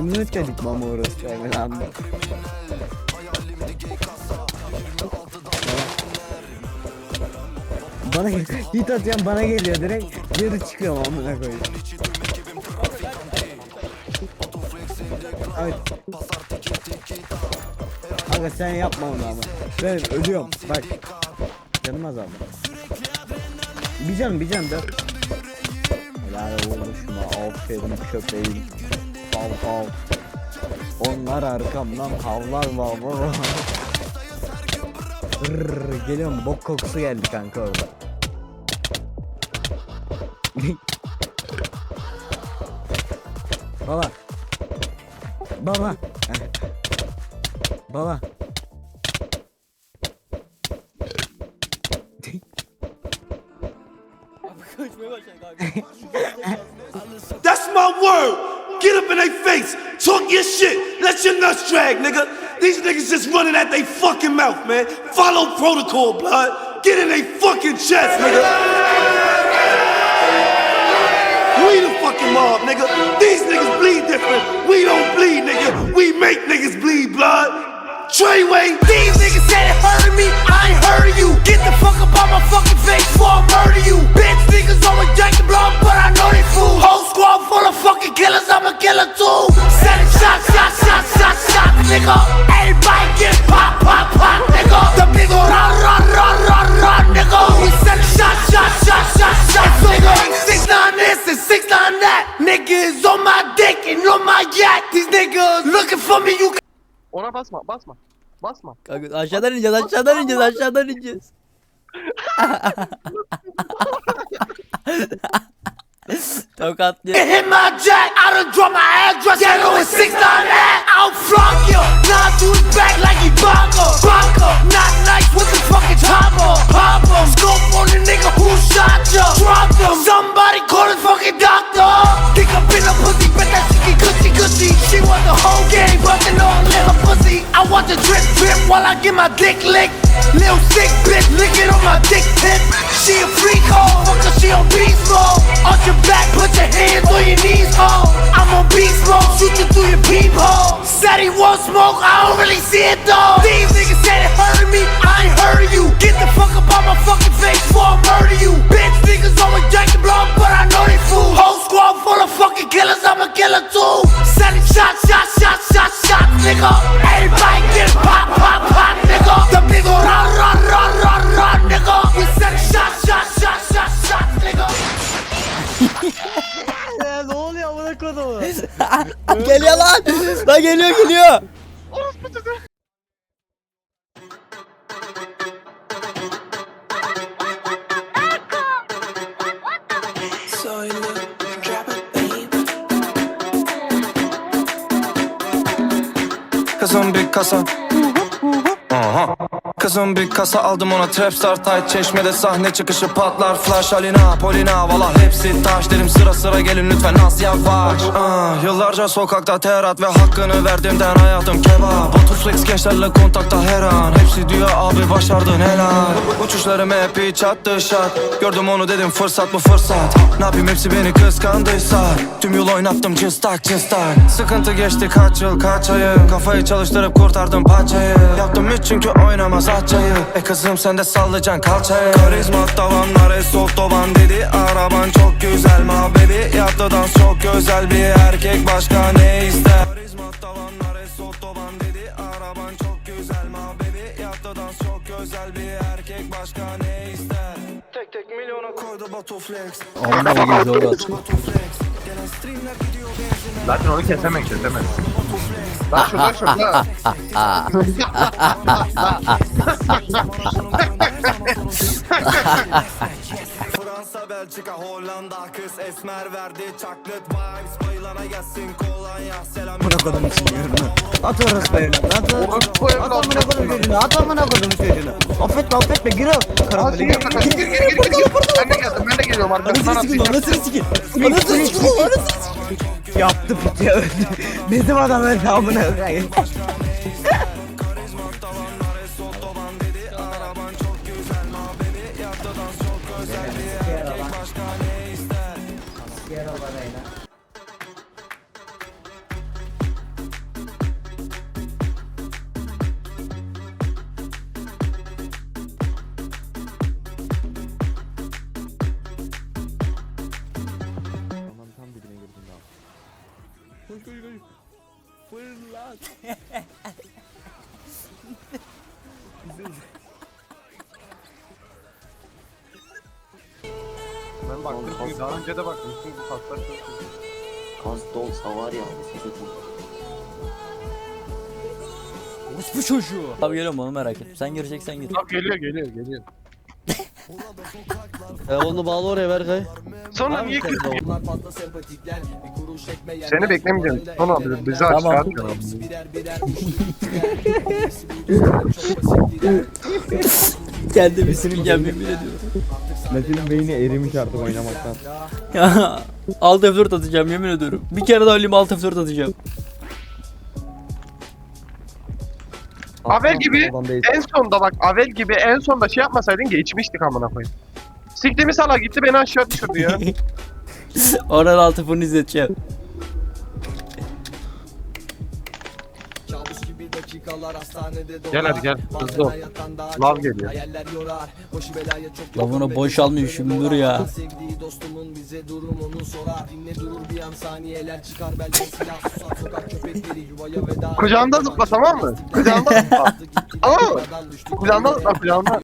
Maymun dedik mama orası yani anda. Bana hit atıyorum bana geliyor direkt geri çıkıyorum amına koyayım. Ay. Aga sen yapma onu ama. Ben ölüyorum bak. Canım azaldı. Bir can bir can da. Helal oluşuma aferin köpeğim. Hav hav. Onlar arkamdan havlar vav vav. Geliyorum bok kokusu geldi kanka orada. Baba. Baba. Baba. That's my word. Get up in their face. Talk your shit. Let your nuts drag, nigga. These niggas just running at they fucking mouth, man. Follow protocol, blood. Get in they fucking chest, nigga. We the fucking mob, nigga. These niggas bleed different. We don't bleed, nigga. We make niggas bleed, blood. Treyway. These niggas basma, basma. Kanka aşağıdan ineceğiz aşağıdan ineceğiz aşağıdan ineceğiz. Tokatlıyor. Hit my jack, I done drop my address. Yellow and six nine that. I'll flunk you. Nine to his back like he bongo. While I get my dick licked. Little sick bitch licking on my dick tip. She a freak hoe, fuck her, she on beast mode. Arch your back, put your hands on your knees, ho. I'm on beast mode, shoot you through your peephole. Said he won't smoke, I don't really see it though. These niggas said it hurted me, I ain't heard you. Get the fuck up on my fucking face before I murder you. Bitch niggas always drink the blood, but I know they fool. Whole squad full of fucking killers, I'm a killer too. Said it shot, shot, shot, shot, shot, nigga. Kodumu? geliyor lan. Lan geliyor geliyor. Kızım bir kasa Aha. Kızım bir kasa aldım ona Trapstar tight. Çeşmede sahne çıkışı patlar Flash. Alina Polina valla hepsi taş. Derim sıra sıra gelin lütfen az yavaş. Ah, Yıllarca sokakta terat ve hakkını verdiğimden hayatım kebap. Botuflex gençlerle kontakta her an. Hepsi diyor abi başardın helal. Uçuşlarım hep hiç attı şat Gördüm onu dedim fırsat mı fırsat? Ne yapayım hepsi beni kıskandıysa. Tüm yol oynattım cıstak cıstak Sıkıntı geçti kaç yıl kaç ayı? Kafayı çalıştırıp kurtardım paçayı. Yaptım üç çünkü oynamaz atçayı E kızım sen de sallayacaksın kalçayı. Karizma tavanlar es otoban dedi. Araban çok güzel ma baby Yaptı dans çok güzel bir erkek başka ne ister? Karizma tavanlar es otoban dedi. Araban çok güzel ma baby Yaptı dans çok güzel bir erkek başka ne ister? Tek tek milyona koydu Batuflex. Onda bugün zor Zaten onu kesemem, kesemem. Lan şurada şurada. Fransa, Belçika, Hollanda Kız esmer verdi chocolate vibes Bayılana gelsin kolonya Selam Amına kodum için yorunu. At orası be evladım. At amına kodum çocuğunu. At amına kodum çocuğunu. Affetme affetme gir o. Karambole gir. Gir gir gir gir gir gir. Ben de geldim, ben de geliyorum sikeyim atlayacağım. anasını sikeyim. Anasını sikeyim anasını sikeyim. Yaptı ya öldü. Bizim adam öldü amına koyayım. Fırlat. Ben baktım çünkü daha önce de baktım. Çünkü bu kaslar çok iyi. Kas dolsa var ya. Bu çocuğu. Abi geliyorum onu merak ettim. Sen gireceksen gir. Bak geliyor geliyor geliyor. Onu bağla oraya Berkay. Sonra niye ekmeğe Seni beklemeyeceğim. Sonra bizi, bizi aç Tamam. çıkartma. Birer birer düştükler Kendimi sileceğim yemin ediyorum. Metin'in beyni erimiş artık oynamaktan. alt F4 atacağım yemin ediyorum. Bir kere daha öleyim alt F4 atacağım. Avel gibi en sonda bak Avel gibi en sonda şey yapmasaydın geçmiştik amına koyayım. Siktimi sala gitti beni aşağı düşürdü ya. Oran altı fırını izleteceğim. Dakikalar hastanede dolar Gel hadi gel, hızlı ol. Lav geliyor. Hayaller yorar Başı belaya çok yakın ve boş almışım, belli dur ya. Sevdiği dostumun bize durumunu sorar Dinle durur bir an saniyeler çıkar belki silah susar Sokak köpekleri yuvaya veda Kucağımda zıpla tamam mı? Kucağımda zıpla. Tamam mı? Kucağımda zıpla kucağımda.